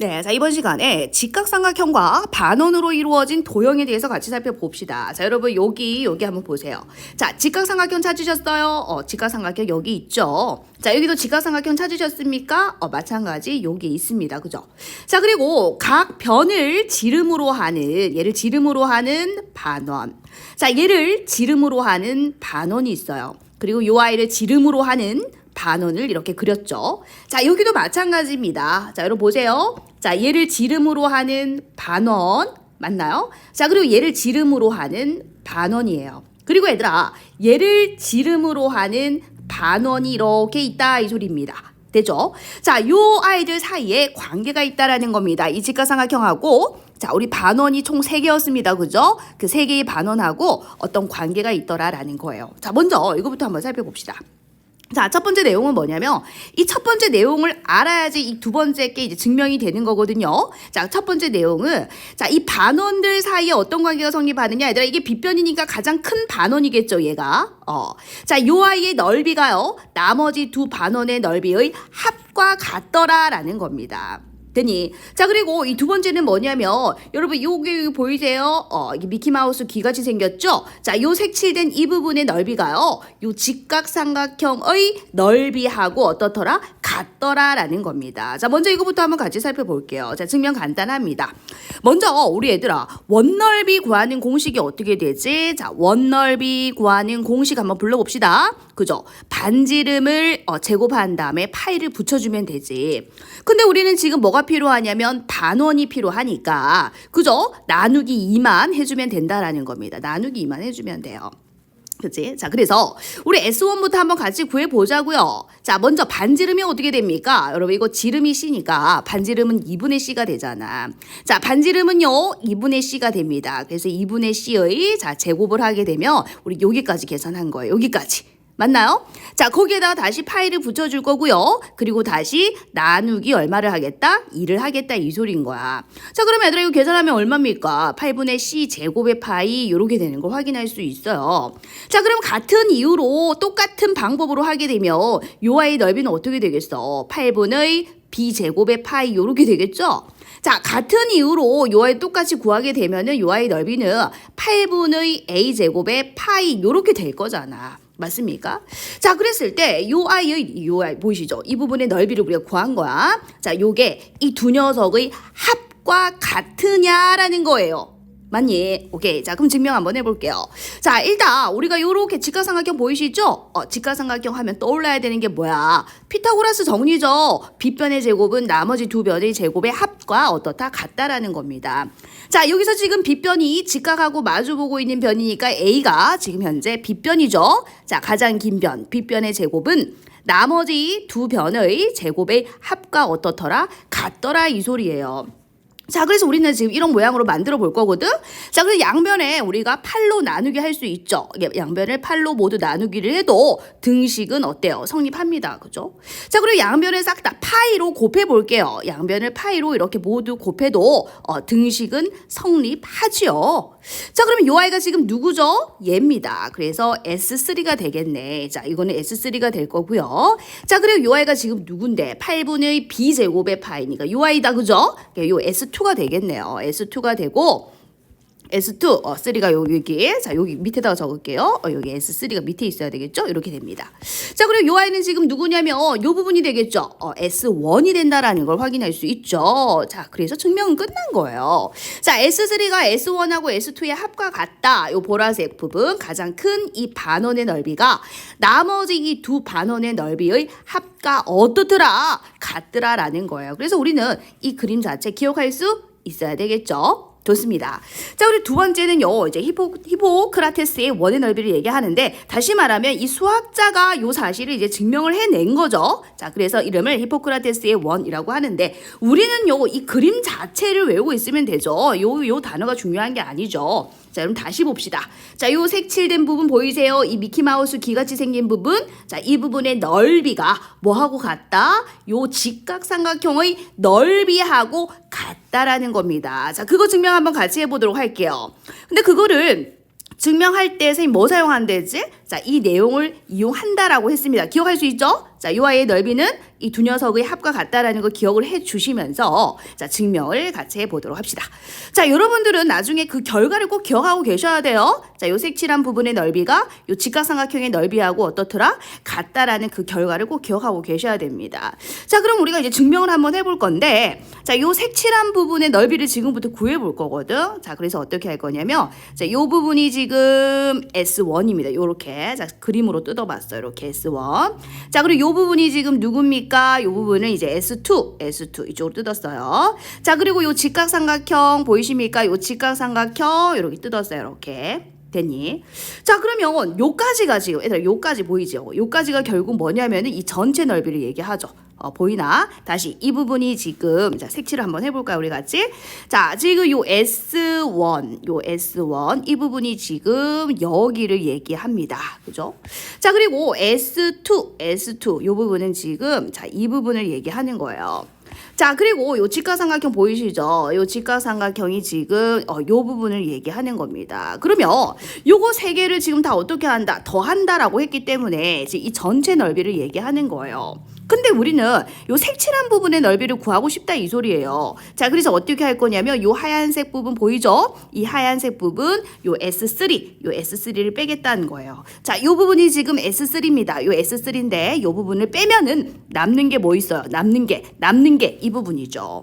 네, 자 이번 시간에 직각삼각형과 반원으로 이루어진 도형에 대해서 같이 살펴봅시다. 자 여러분 여기 여기 한번 보세요. 자 직각삼각형 찾으셨어요? 어 직각삼각형 여기 있죠. 자 여기도 직각삼각형 찾으셨습니까? 어 마찬가지 여기 있습니다. 그죠? 자 그리고 각 변을 지름으로 하는 얘를 지름으로 하는 반원. 자 얘를 지름으로 하는 반원이 있어요. 그리고 요 아이를 지름으로 하는 반원을 이렇게 그렸죠. 자, 여기도 마찬가지입니다. 자, 여러분 보세요. 자, 얘를 지름으로 하는 반원 맞나요? 자, 그리고 얘를 지름으로 하는 반원이에요. 그리고 얘들아, 얘를 지름으로 하는 반원이 이렇게 있다 이 소리입니다. 되죠? 자, 요 아이들 사이에 관계가 있다라는 겁니다. 이 직각삼각형하고 자, 우리 반원이 총 세개였습니다 그죠? 그 세개의 반원하고 어떤 관계가 있더라라는 거예요. 자, 먼저 이거부터 한번 살펴봅시다. 자, 첫 번째 내용은 뭐냐면 이 첫 번째 내용을 알아야지 이 두 번째 게 이제 증명이 되는 거거든요. 자, 첫 번째 내용은 자, 이 반원들 사이에 어떤 관계가 성립하느냐. 얘들아, 이게 빗변이니까 가장 큰 반원이겠죠, 얘가. 어. 자, 요 아이의 넓이가요. 나머지 두 반원의 넓이의 합과 같더라라는 겁니다. 되니 자 그리고 이 두 번째는 뭐냐면 여러분 요게 보이세요? 어 이게 미키마우스 귀같이 생겼죠? 자 요 색칠된 이 부분의 넓이가요 요 직각삼각형의 넓이하고 어떻더라? 같더라라는 겁니다 자 먼저 이거부터 한번 같이 살펴볼게요 자 증명 간단합니다 먼저 우리 얘들아 원넓이 구하는 공식이 어떻게 되지? 자 원넓이 구하는 공식 한번 불러봅시다 그죠? 반지름을 어, 제곱한 다음에 파이를 붙여주면 되지 근데 우리는 지금 뭐가 필요하냐면 반원이 필요하니까 그죠? 나누기 2만 해주면 된다라는 겁니다. 나누기 2만 해주면 돼요. 그치? 자, 그래서 우리 S1부터 한번 같이 구해보자고요. 자, 먼저 반지름이 어떻게 됩니까? 여러분, 이거 지름이 C니까 반지름은 2분의 C가 되잖아. 자, 반지름은요, 2분의 C가 됩니다. 그래서 2분의 C의, 자, 제곱을 하게 되면 우리 여기까지 계산한 거예요. 여기까지. 맞나요? 자, 거기에다가 다시 파이를 붙여줄 거고요. 그리고 다시 나누기 얼마를 하겠다? 2를 하겠다 이 소리인 거야. 자, 그러면 얘들아 이거 계산하면 얼마입니까? 8분의 c 제곱의 파이 이렇게 되는 걸 확인할 수 있어요. 자, 그럼 같은 이유로 똑같은 방법으로 하게 되면 요 아이 넓이는 어떻게 되겠어? 8분의 b 제곱의 파이 이렇게 되겠죠? 자, 같은 이유로 요 아이 똑같이 구하게 되면은 요 아이 넓이는 8분의 a 제곱의 파이 요렇게 될 거잖아. 맞습니까? 자, 그랬을 때 요 아이의 요 아이 보이시죠? 이 부분의 넓이를 우리가 구한 거야. 자, 요게 이 두 녀석의 합과 같으냐라는 거예요. 맞니? 오케이. 자, 그럼 증명 한번 해볼게요. 자, 일단 우리가 요렇게 직각삼각형 보이시죠? 어, 직각삼각형 하면 떠올라야 되는 게 뭐야? 피타고라스 정리죠. 빗변의 제곱은 나머지 두 변의 제곱의 합과 어떻다? 같다라는 겁니다. 자, 여기서 지금 빗변이 직각하고 마주보고 있는 변이니까 A가 지금 현재 빗변이죠. 자, 가장 긴 변, 빗변의 제곱은 나머지 두 변의 제곱의 합과 어떻더라? 같더라 이 소리예요. 자, 그래서 우리는 지금 이런 모양으로 만들어 볼 거거든? 자, 그래서 양변에 우리가 팔로 나누기 할 수 있죠. 양변을 팔로 모두 나누기를 해도 등식은 어때요? 성립합니다. 그죠? 자, 그리고 양변을 싹 다 파이로 곱해 볼게요. 양변을 파이로 이렇게 모두 곱해도 어, 등식은 성립하지요. 자, 그러면 요 아이가 지금 누구죠? 얘입니다. 그래서 S3가 되겠네. 자, 이거는 S3가 될 거고요. 자, 그리고 요 아이가 지금 누군데? 8분의 B제곱의 파이니까 요 아이다. 그죠? 요 S2 가 되겠네요. S2가 되고 S2, 어, 3가 여기, 자, 여기 밑에다가 적을게요. 어, 여기 S3가 밑에 있어야 되겠죠? 이렇게 됩니다. 자, 그리고 요 아이는 지금 누구냐면, 어, 요 부분이 되겠죠? 어, S1이 된다라는 걸 확인할 수 있죠. 자, 그래서 증명은 끝난 거예요. 자, S3가 S1하고 S2의 합과 같다. 요 보라색 부분, 가장 큰 이 반원의 넓이가 나머지 이 두 반원의 넓이의 합과 어떻더라? 같더라라는 거예요. 그래서 우리는 이 그림 자체 기억할 수 있어야 되겠죠? 좋습니다. 자, 우리 두 번째는요, 이제 히포, 히포크라테스의 원의 넓이를 얘기하는데, 다시 말하면 이 수학자가 요 사실을 이제 증명을 해낸 거죠. 자, 그래서 이름을 히포크라테스의 원이라고 하는데, 우리는 요, 이 그림 자체를 외우고 있으면 되죠. 요, 요 단어가 중요한 게 아니죠. 자, 그럼 다시 봅시다. 자, 요 색칠된 부분 보이세요? 이 미키마우스 귀같이 생긴 부분. 자, 이 부분의 넓이가 뭐하고 같다? 요 직각삼각형의 넓이하고 같다라는 겁니다. 자, 그거 증명 한번 같이 해보도록 할게요. 근데 그거를 증명할 때 선생님 뭐 사용한대지? 자, 이 내용을 이용한다라고 했습니다. 기억할 수 있죠? 자, 요 아이의 넓이는 이 두 녀석의 합과 같다라는 거 기억을 해 주시면서 자, 증명을 같이 해 보도록 합시다. 자, 여러분들은 나중에 그 결과를 꼭 기억하고 계셔야 돼요. 자, 요 색칠한 부분의 넓이가 요 직각삼각형의 넓이하고 어떻더라? 같다라는 그 결과를 꼭 기억하고 계셔야 됩니다. 자, 그럼 우리가 이제 증명을 한번 해볼 건데, 자, 요 색칠한 부분의 넓이를 지금부터 구해 볼 거거든. 자, 그래서 어떻게 할 거냐면, 자, 요 부분이 지금 S1입니다. 요렇게. 자, 그림으로 뜯어봤어요. 이렇게 S1. 자, 그리고 요 부분이 지금 누굽니까? 요 부분은 이제 S2, S2 이쪽으로 뜯었어요. 자, 그리고 요 직각삼각형 보이십니까? 요 직각삼각형 이렇게 뜯었어요. 이렇게. 됐니? 자, 그러면 요까지가 지금 얘들아 요까지 보이죠? 요까지가 결국 뭐냐면은 이 전체 넓이를 얘기하죠. 어, 보이나? 다시 이 부분이 지금 자, 색칠을 한번 해 볼까요? 우리 같이. 자, 지금 요 S1, 요 S1 이 부분이 지금 여기를 얘기합니다. 그죠? 자, 그리고 S2, S2 요 부분은 지금 자, 이 부분을 얘기하는 거예요. 자, 그리고 요 직각삼각형 보이시죠? 요 직각삼각형이 지금 어, 요 부분을 얘기하는 겁니다. 그러면 요거 세 개를 지금 다 어떻게 한다? 더 한다라고 했기 때문에 지금 이 전체 넓이를 얘기하는 거예요. 근데 우리는 요 색칠한 부분의 넓이를 구하고 싶다 이 소리예요. 자, 그래서 어떻게 할 거냐면 요 하얀색 부분 보이죠? 이 하얀색 부분 요 S3, 요 S3를 빼겠다는 거예요. 자, 요 부분이 지금 S3입니다. 요 S3인데 요 부분을 빼면은 남는 게 뭐 있어요? 남는 게 남는 게 이 부분이죠.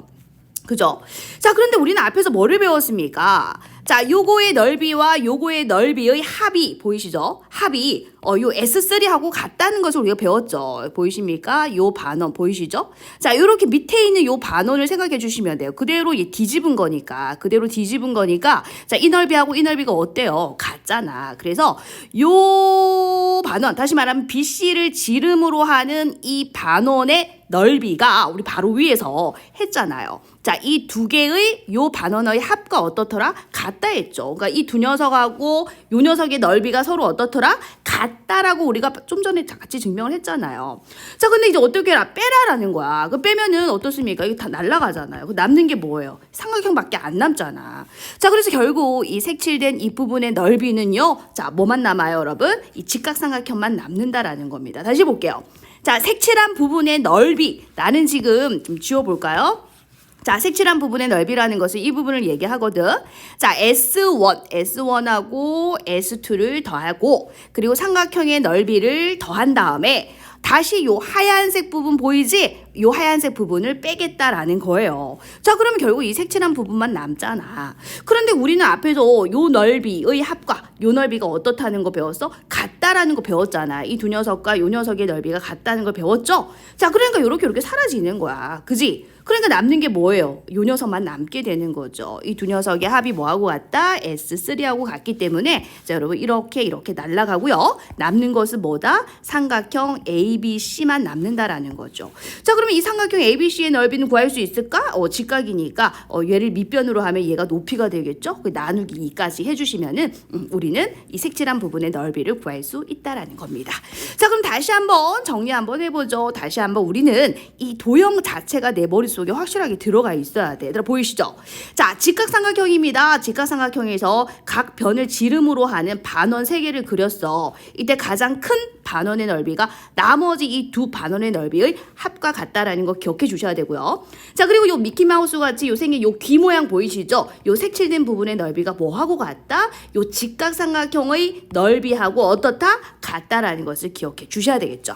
그죠? 자, 그런데 우리는 앞에서 뭐를 배웠습니까? 자, 요거의 넓이와 요거의 넓이의 합이 보이시죠? 합이 어, 요 S3하고 같다는 것을 우리가 배웠죠. 보이십니까? 요 반원 보이시죠? 자, 요렇게 밑에 있는 요 반원을 생각해 주시면 돼요. 그대로 얘 뒤집은 거니까. 그대로 뒤집은 거니까. 자, 이 넓이하고 이 넓이가 어때요? 같잖아. 그래서 요 반원, 다시 말하면 BC를 지름으로 하는 이 반원의 넓이가 우리 바로 위에서 했잖아요. 자, 이 두 개의 요 반원의 합과 어떻더라? 같다 했죠. 그러니까 이 두 녀석하고 요 녀석의 넓이가 서로 어떻더라? 같 다라고 우리가 좀 전에 같이 증명을 했잖아요. 자, 근데 이제 어떻게 해라? 빼라라는 거야. 그 빼면은 어떻습니까? 이거 다 날라가잖아요. 그 남는 게 뭐예요? 삼각형밖에 안 남잖아. 자, 그래서 결국 이 색칠된 이 부분의 넓이는요. 자, 뭐만 남아요, 여러분? 이 직각삼각형만 남는다라는 겁니다. 다시 볼게요. 자, 색칠한 부분의 넓이. 나는 지금 좀 지워볼까요? 자, 색칠한 부분의 넓이라는 것은 이 부분을 얘기하거든. 자, S1, S1하고 S2를 더하고, 그리고 삼각형의 넓이를 더한 다음에, 다시 요 하얀색 부분 보이지? 요 하얀색 부분을 빼겠다라는 거예요. 자, 그러면 결국 이 색칠한 부분만 남잖아. 그런데 우리는 앞에서 요 넓이의 합과 요 넓이가 어떻다는 거 배웠어? 같다라는 거 배웠잖아. 이 두 녀석과 요 녀석의 넓이가 같다는 걸 배웠죠? 자, 그러니까 요렇게 요렇게 사라지는 거야. 그지? 그러니까 남는 게 뭐예요? 요 녀석만 남게 되는 거죠. 이 두 녀석의 합이 뭐하고 같다? S3하고 같기 때문에 자 여러분 이렇게 이렇게 날라가고요. 남는 것은 뭐다? 삼각형 ABC만 남는다라는 거죠. 자 그러면 이 삼각형 ABC의 넓이는 구할 수 있을까? 어 직각이니까 어, 얘를 밑변으로 하면 얘가 높이가 되겠죠? 그 나누기 2까지 해주시면은 음, 우리는 이 색칠한 부분의 넓이를 구할 수 있다라는 겁니다. 자 그럼 다시 한번 정리 한번 해보죠. 다시 한번 우리는 이 도형 자체가 내 머릿 속에 확실하게 들어가 있어야 돼. 얘들아 보이시죠? 자, 직각삼각형입니다. 직각삼각형에서 각 변을 지름으로 하는 반원 세 개를 그렸어. 이때 가장 큰 반원의 넓이가 나머지 이 두 반원의 넓이의 합과 같다라는 거 기억해 주셔야 되고요. 자, 그리고 요 미키마우스 같이 요 생긴 요 귀 모양 보이시죠? 요 색칠된 부분의 넓이가 뭐하고 같다? 요 직각삼각형의 넓이하고 어떻다? 같다라는 것을 기억해 주셔야 되겠죠.